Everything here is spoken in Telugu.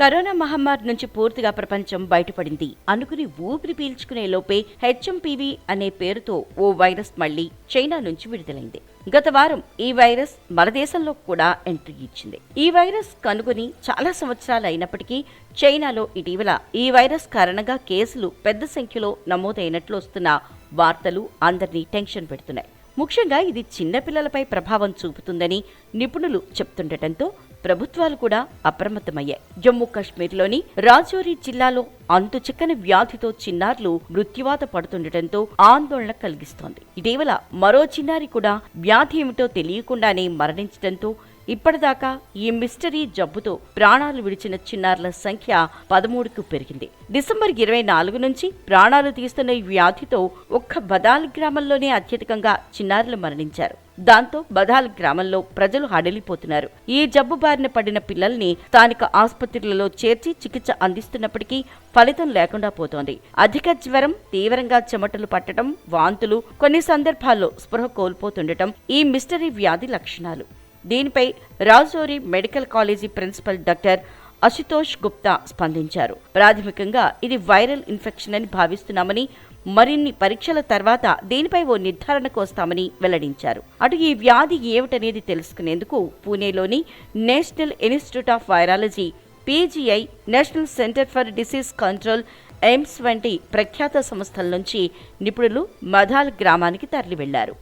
కరోనా మహమ్మారి నుంచి పూర్తిగా ప్రపంచం బయటపడింది. అనుకుని ఊపిరి పీల్చుకునే లోపే హెచ్ఎంపీవీ అనే పేరుతో ఓ వైరస్ మళ్ళీ చైనా నుంచి విడుదలైంది. గత వారం ఈ వైరస్ మన దేశంలో కూడా ఎంట్రీ ఇచ్చింది. ఈ వైరస్ కనుగొని చాలా సంవత్సరాలు అయినప్పటికీ చైనాలో ఇటీవల ఈ వైరస్ కారణంగా కేసులు పెద్ద సంఖ్యలో నమోదైనట్లు వస్తున్న వార్తలు అందరినీ టెన్షన్ పెడుతున్నాయి. ముఖ్యంగా ఇది చిన్నపిల్లలపై ప్రభావం చూపుతుందని నిపుణులు చెప్తుండటంతో ప్రభుత్వాలు కూడా అప్రమత్తమయ్యాయి. జమ్మూ కాశ్మీర్లోని రాజౌరి జిల్లాలో అంతు చిక్కని వ్యాధితో చిన్నారులు మృత్యువాత పడుతుండటంతో ఆందోళన కలిగిస్తోంది. ఇటీవల మరో చిన్నారి కూడా వ్యాధి ఏమిటో తెలియకుండానే మరణించడంతో ఇప్పటిదాకా ఈ మిస్టరీ జబ్బుతో ప్రాణాలు విడిచిన చిన్నారుల సంఖ్య పదమూడుకు పెరిగింది. డిసెంబర్ ఇరవై నాలుగు నుంచి ప్రాణాలు తీస్తున్న ఈ వ్యాధితో ఒక్క బదాల్ గ్రామంలోనే అత్యధికంగా చిన్నారులు మరణించారు. దాంతో బదాల్ గ్రామంలో ప్రజలు హడలిపోతున్నారు. ఈ జబ్బు బారిన పడిన పిల్లల్ని స్థానిక ఆసుపత్రులలో చేర్చి చికిత్స అందిస్తున్నప్పటికీ ఫలితం లేకుండా పోతోంది. అధిక జ్వరం తీవ్రంగా చెమటలు పట్టడం వాంతులు కొన్ని సందర్భాల్లో స్పృహ కోల్పోతుండటం ఈ మిస్టరీ వ్యాధి లక్షణాలు. దీనిపై Rajouri medical college principal doctor Ashutosh Gupta స్పందించారు. ప్రాథమికంగా ఇది వైరల్ ఇన్ఫెక్షన్ అని భావిస్తున్నామని మరిన్ని పరీక్షల తర్వాత దీనిపై ఓ నిర్ధారణకు వస్తామని వెల్లడించారు. అటు ఈ వ్యాధి ఏమిటనేది తెలుసుకునేందుకు పూణేలోని national institute of virology PGI national centre for disease control AIIMS వంటి ప్రఖ్యాత సంస్థల నుంచి నిపుణులు మధాల్ గ్రామానికి తరలి వెళ్ళారు